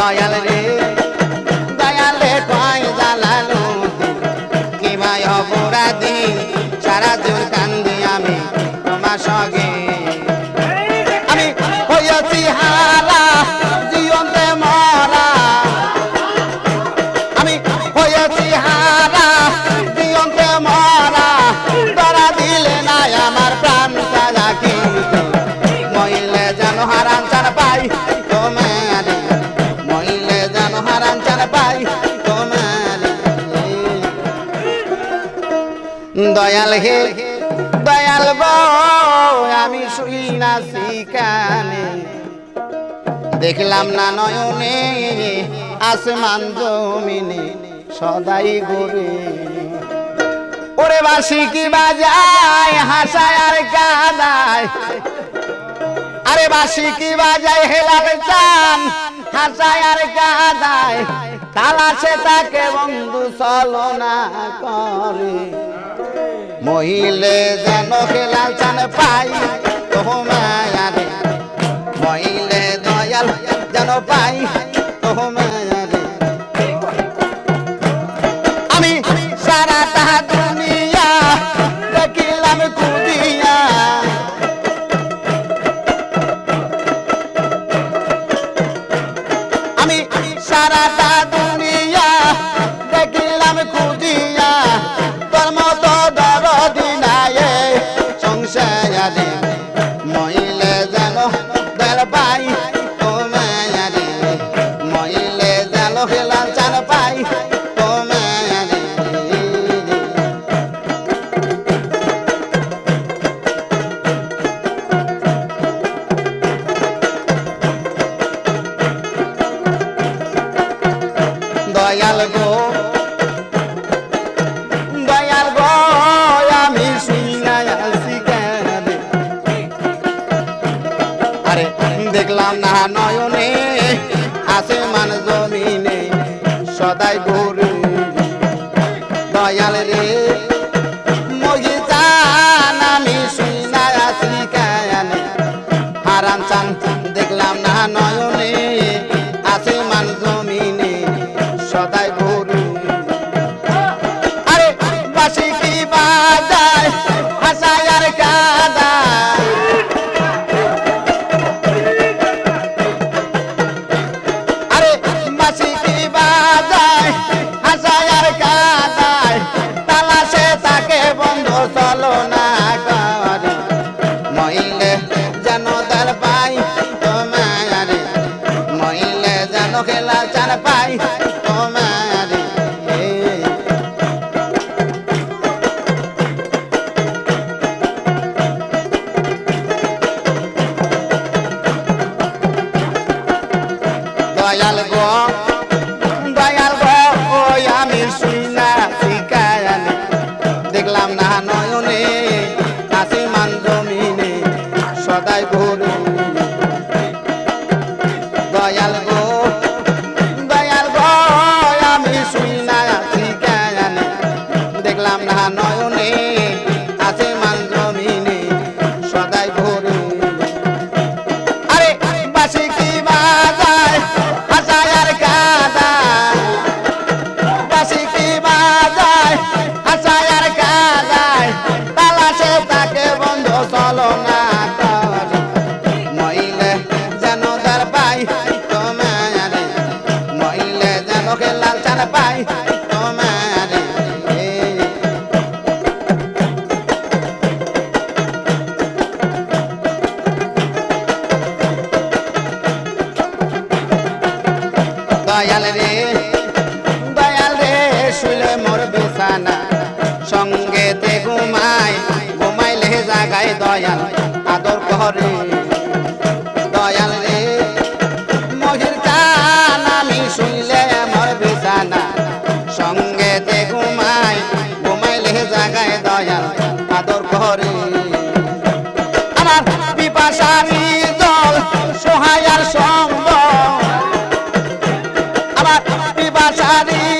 காயலனே দয়াল হে, দয়াল আমি শুই না শিখানে দেখলাম না নয়নে আসমান জমিনে সদাই গরে ওরে বাসি কি বাজায়, হাসায় আর কাদায়। আরে বাসি কি বাজায় হেলার চান, হাসায় আর কাদায়। তালাশে তাকে বন্ধু চলনা করে। মহিলে যেন খেলাল চান পাই তোমায়ারে মহিলে দয়াল যেন পাই তোমায়ারে আমি সারা দয়াল গো দয়াল গো আমি শুনলা দেখলাম না নয়নে আসি মান জমিনে সদাই ভোরে দয়াল রে দয়াল রে শুলে মোর বিছানা। সঙ্গে তে ঘুমাই, ঘুমাইলে জাগায় দয়াল, আদর করে। দয়াল রে, মহির কাজ আমার পিপাসারি